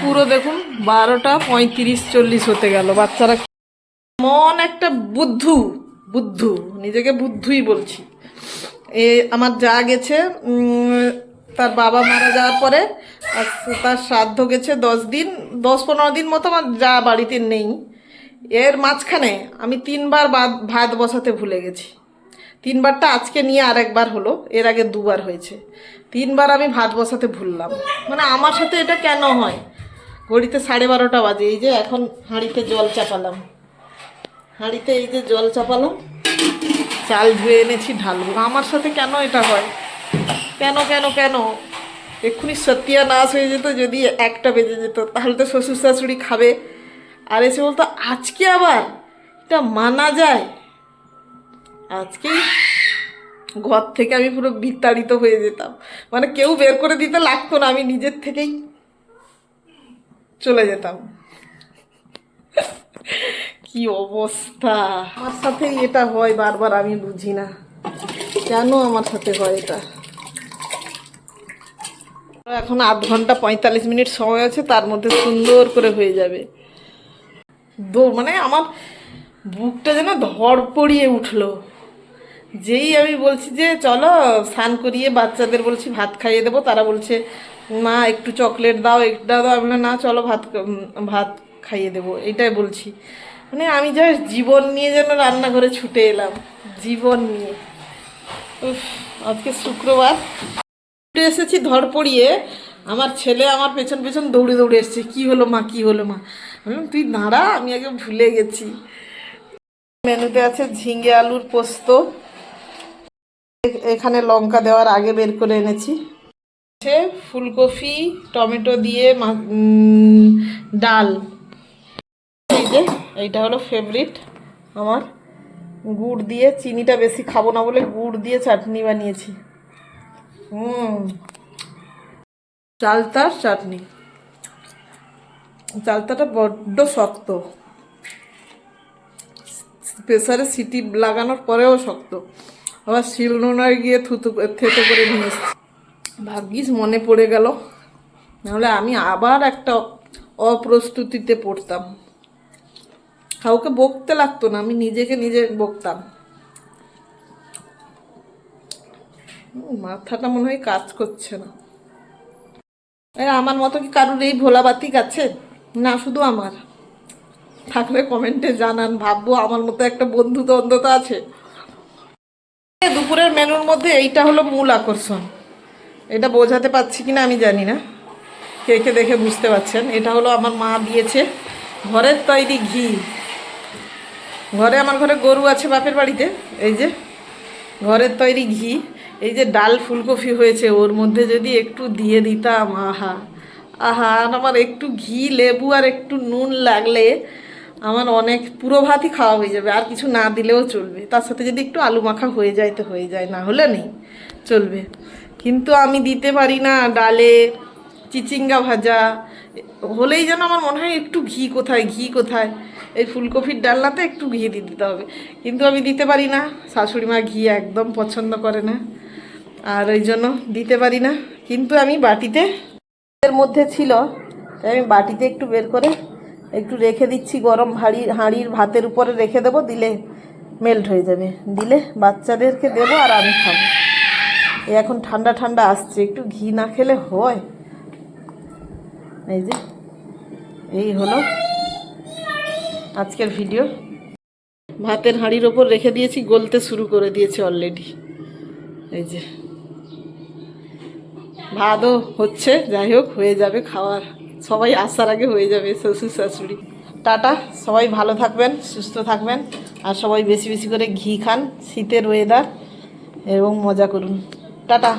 পুরো দেখুন বারোটা পঁয়ত্রিশ চল্লিশ হতে গেল। বাচ্চারা মন একটা বুদ্ধু বুদ্ধু, নিজেকে বুদ্ধুই বলছি। এ আমার যা গেছে তার বাবা মারা যাওয়ার পরে তার শ্রাদ্ধ গেছে দশ দিন, দশ পনেরো দিন মতো আমার যা বাড়িতে নেই। এর মাঝখানে আমি তিনবার ভাত বসাতে ভুলে গেছি। তিনবারটা আজকে নিয়ে আরেকবার হলো, এর আগে দুবার হয়েছে। তিনবার আমি ভাত বসাতে ভুললাম। মানে আমার সাথে এটা কেন হয়? ঘড়িতে সাড়ে বারোটা বাজে, এই যে এখন হাঁড়িতে জল চাপালাম। হাঁড়িতে এই যে জল চাপালাম, চাল ধুয়ে এনেছি, ঢালবো। আমার সাথে কেন এটা হয়? কেন কেন কেন? এক্ষুনি সত্যিয়া নাশ হয়ে যেত, যদি একটা বেজে যেত, তাহলে তো শ্বশুর শাশুড়ি খাবে। আর এসে বলতো, আজকে আবার? এটা মানা যায়? আজকেই ঘর থেকে আমি পুরো বিতাড়িত হয়ে যেতাম। মানে কেউ বের করে দিতে লাগতো না, আমি নিজের থেকেই চলে যেতাম। কি অবস্থা? আমার সাথেই এটা হয়, বারবার আমি বুঝি না। কেন আমার সাথে হয় এটা? এখন আধ ঘণ্টা পঁয়তাল্লিশ মিনিট সময় আছে, তার মধ্যে সুন্দর করে হয়ে যাবে। দৌড় মানে আমার বুকটা যেন ধর পড়িয়ে উঠল। যেই আমি বলছি যে, চলো, স্নান করিয়ে বাচ্চাদের বলছি ভাত খাইয়ে দেবো, তারা বলছে, মা, একটু চকলেট দাও একটা দাও। আমি না, চলো, ভাত ভাত খাইয়ে দেবো। এটাই বলছি। মানে আমি জাস্ট জীবন নিয়ে যেন রান্নাঘরে ছুটে এলাম, জীবন নিয়ে। আজকে শুক্রবার। ছুটে এসেছি ধর পড়িয়ে আমার ছেলে আমার পেছন পেছন দৌড়ে দৌড়ে এসছে, কি হলো মা, কি হলো মা? তুই দাঁড়া, আমি আগে ভুলে গেছি। মেনুতে আছে ঝিঙে আলুর পোস্ত এখানে লঙ্কা দেওয়ার আগে বের করে এনেছি। ফুলকপি, টমেটো দিয়ে ডাল। এইটা হলো ফেভারিট আমার। গুড় দিয়ে চিনিটা বেশি খাব না বলে গুড় দিয়ে চাটনি বানিয়েছি। হুম। চালতার চাটনি। চালতাটা বড্ড শক্ত। প্রেসারে সিটি লাগানোর পরেও শক্ত। আবার শিলনোনায় গিয়ে থুতু থেতো করে নিয়ে ভাগ্যিস মনে পড়ে গেল। নাহলে আমি আবার একটা অপ্রস্তুতিতে পড়তাম। কাউকে বকতে লাগতো না, আমি নিজেকে নিজে বকতাম। মাথাটা মনে হয় কাজ করছে না। আমার মতো কি কারুর এই ভোলা বাতিক আছে? না, শুধু আমার। থাকলে কমেন্টে জানান, ভাববো আমার মতো একটা বন্ধু তো আছে। দুপুরের মেনুর মধ্যে এইটা হলো মূল আকর্ষণ। এটা বোঝাতে পারছি কিনা আমি জানি না। কে কে দেখে বুঝতে পারছেন? এটা হলো আমার মা দিয়েছে ঘরের তৈরি ঘি। ঘরে আমার ঘরে গরু আছে বাপের বাড়িতে, এই যে ঘরের তৈরি ঘি। এই যে ডাল ফুলকপি হয়েছে, ওর মধ্যে যদি একটু দিয়ে দিতাম, আহা আহা, আর আমার একটু ঘি, লেবু আর একটু নুন লাগলে আমার অনেক পুরো ভাতই খাওয়া হয়ে যাবে, আর কিছু না দিলেও চলবে। তার সাথে যদি একটু আলু মাখা হয়ে যায় তো হয়ে যায়, না হলে নেই, চলবে। কিন্তু আমি দিতে পারি না, ডালে চিচিঙ্গা ভাজা, হলেই যেন আমার মনে হয় একটু ঘি কোথায় ঘি কোথায়। এই ফুলকপির ডালনাতে একটু ঘি দিয়ে দিতে হবে। কিন্তু আমি দিতে পারি না, শাশুড়ি মা ঘি একদম পছন্দ করে না। আর ওই জন্য দিতে পারি না। কিন্তু আমি বাটিতে, এর মধ্যে ছিল, তাই আমি বাটিতে একটু বের করে একটু রেখে দিচ্ছি গরম হাঁড়ি হাঁড়ির ভাতের উপরে রেখে দেবো, দিলে মেল্ট হয়ে যাবে। দিলে বাচ্চাদেরকে দেবো আর আমি খাব। এখন ঠান্ডা ঠান্ডা আসছে, একটু ঘি না খেলে হয়। এই যে, এই হলো আজকের ভিডিও ভাতের হাঁড়ির ওপর রেখে দিয়েছি, গলতে শুরু করে দিয়েছে অলরেডি এই যে, ভাতও হচ্ছে, যাই হোক, হয়ে যাবে খাওয়ার। সবাই আসার আগে হয়ে যাবে শ্বশুর শাশুড়ি। টাটা, সবাই ভালো থাকবেন, সুস্থ থাকবেন, আর সবাই বেশি বেশি করে ঘি খান, শীতের ওয়েদার এবং মজা করুন। টাটা।